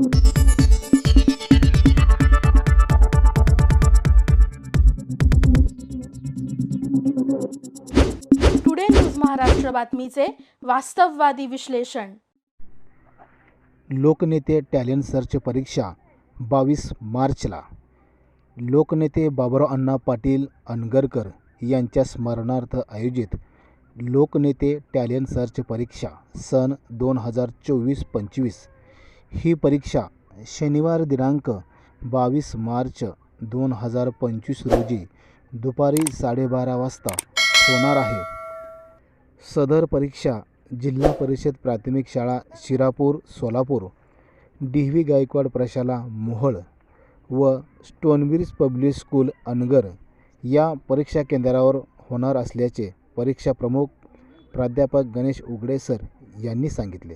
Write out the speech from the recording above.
Today news Maharashtra बातमीचे वास्तववादी विश्लेषण लोकनेते टॅलेंट सर्च परीक्षा बावीस मार्चला. लोकनेते बाबुराव अण्णा पाटील अनगरकर यांच्या स्मरणार्थ आयोजित लोकनेते टॅलेंट सर्च परीक्षा सन दोन हजार चोवीस पंचवीस ही परीक्षा शनिवार दिनांक बावीस मार्च दोन हजार पंचवीस रोजी दुपारी साडेबारा वाजता होणार आहे. सदर परीक्षा जिल्हा परिषद प्राथमिक शाळा शिरापूर सोलापूर डी व्ही गायकवाड प्रशाला मोहळ व स्टोनब्रिज पब्लिक स्कूल अनगर या परीक्षा केंद्रावर होणार असल्याचे परीक्षा प्रमुख प्राध्यापक गणेश उगडे सर यांनी सांगितले.